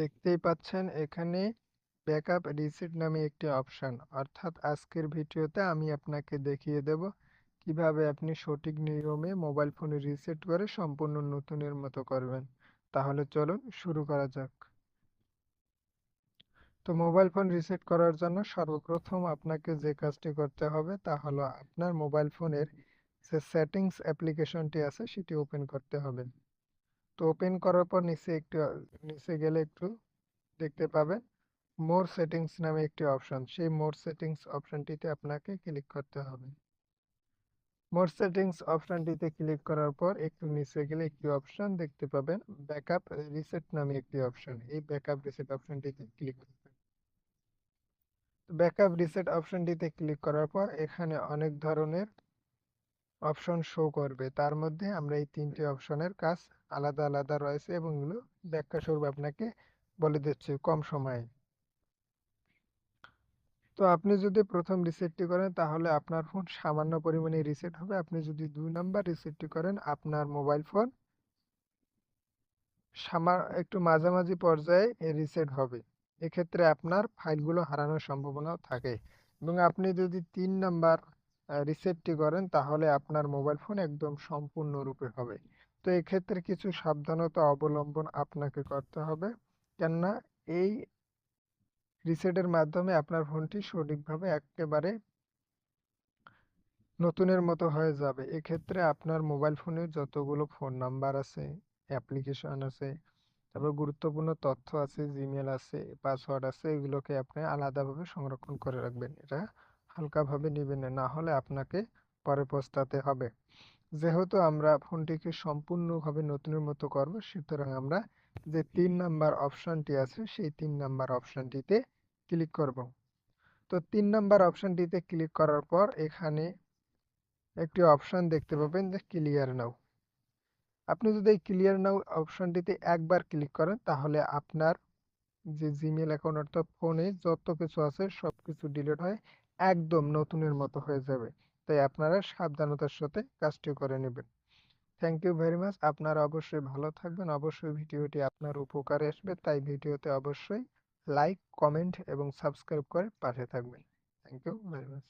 দেখতেই পাচ্ছেন, এখানে ব্যাকআপ রিসেট নামে একটি অপশন। অর্থাৎ আজকের ভিডিওতে আমি আপনাকে দেখিয়ে দেব কীভাবে আপনি সঠিক নিয়মে মোবাইল ফোনে রিসেট করে সম্পূর্ণ নতুনের মতো করবেন। তাহলে চলুন শুরু করা যাক। তো মোবাইল ফোন রিসেট করার জন্য সর্বপ্রথম আপনাকে যে কাজটি করতে হবে তা হলো আপনার মোবাইল ফোনের যে সেটিংস অ্যাপ্লিকেশনটি আছে সেটি ওপেন করতে হবে। তো ওপেন করার পর নিচে একটু, নিচে গেলে একটু দেখতে পাবেন। মোর সেটিংস নামে একটি অপশন সেই মোর সেটিংস অপশনটিতে আপনাকে ক্লিক করতে হবে। মোর সেটিংস অপশনটিতে ক্লিক করার পর একটু নিচে গেলে একটি অপশন দেখতে পাবেন ব্যাকআপ রিসেট নামে একটি অপশন এই ব্যাকআপ রিসেট অপশনটিতে ক্লিক করবেন। ব্যাকআপ রিসেট অপশনটিতে ক্লিক করার পর এখানে অনেক ধরনের অপশন শো করবে। তার মধ্যে আমরা এই তিনটি অপশনের কাজ আলাদা আলাদা রয়েছে এবং এগুলো ব্যাখ্যা স্বরূপ আপনাকে বলে দিচ্ছি কম সময়ে। তো আপনি যদি প্রথম রিসেটটি করেন তাহলে আপনার ফোন সামান্য পরিমাণে রিসেট হবে। আপনি যদি দুই নাম্বার রিসেটটি করেন আপনার মোবাইল ফোন সামা, একটু মাঝামাঝি পর্যায়ে রিসেট হবে। এক্ষেত্রে আপনার ফাইলগুলো হারানোর সম্ভাবনাও থাকে। এবং আপনি যদি তিন নাম্বার রিসেটটি করেন, তাহলে আপনার মোবাইল ফোন একদম সম্পূর্ণরূপে হবে। তো এক্ষেত্রে কিছু সাবধানতা অবলম্বন আপনাকে করতে হবে। কেননা এই রিসেটের মাধ্যমে আপনার ফোনটি সঠিকভাবে একেবারে নতুনের মতো হয়ে যাবে। এক্ষেত্রে আপনার মোবাইল ফোনে যতগুলো ফোন নাম্বার আছে অ্যাপ্লিকেশন আছে, তারপর গুরুত্বপূর্ণ তথ্য আছে জিমেল আছে পাসওয়ার্ড আছে, এগুলোকে আপনি আলাদাভাবে সংরক্ষণ করে রাখবেন। এটা হালকাভাবে নেবেন না হলে আপনাকে পরে পস্তাতে হবে। যেহেতু আমরা ফোনটিকে সম্পূর্ণভাবে নতুনের মতো করব, সুতরাং আমরা যে তিন নাম্বার অপশনটি আছে, সেই তিন নাম্বার অপশনটিতে ক্লিক করব। তো তিন নাম্বার অপশনটিতে ক্লিক করার পর এখানে একটি অপশন দেখতে পাবেন যে ক্লিয়ার নাও। আপনি যদি এই ক্লিয়ার নাও অপশনটিতে একবার ক্লিক করেন, তাহলে আপনার যে জিমেল অ্যাকাউন্ট অর্থাৎ ফোনে যত কিছু আছে সব কিছু ডিলিট হয়ে। একদম নতুনের মতো হয়ে যাবে। তাই আপনারা সাবধানতার সাথে কাজটি করে নেবেন। থ্যাংক ইউ ভেরি মাচ আপনারা অবশ্যই ভালো থাকবেন। অবশ্যই ভিডিওটি আপনার উপকারে আসবে। তাই ভিডিওতে অবশ্যই লাইক কমেন্ট এবং সাবস্ক্রাইব করে পাশে থাকবেন। Thank you very much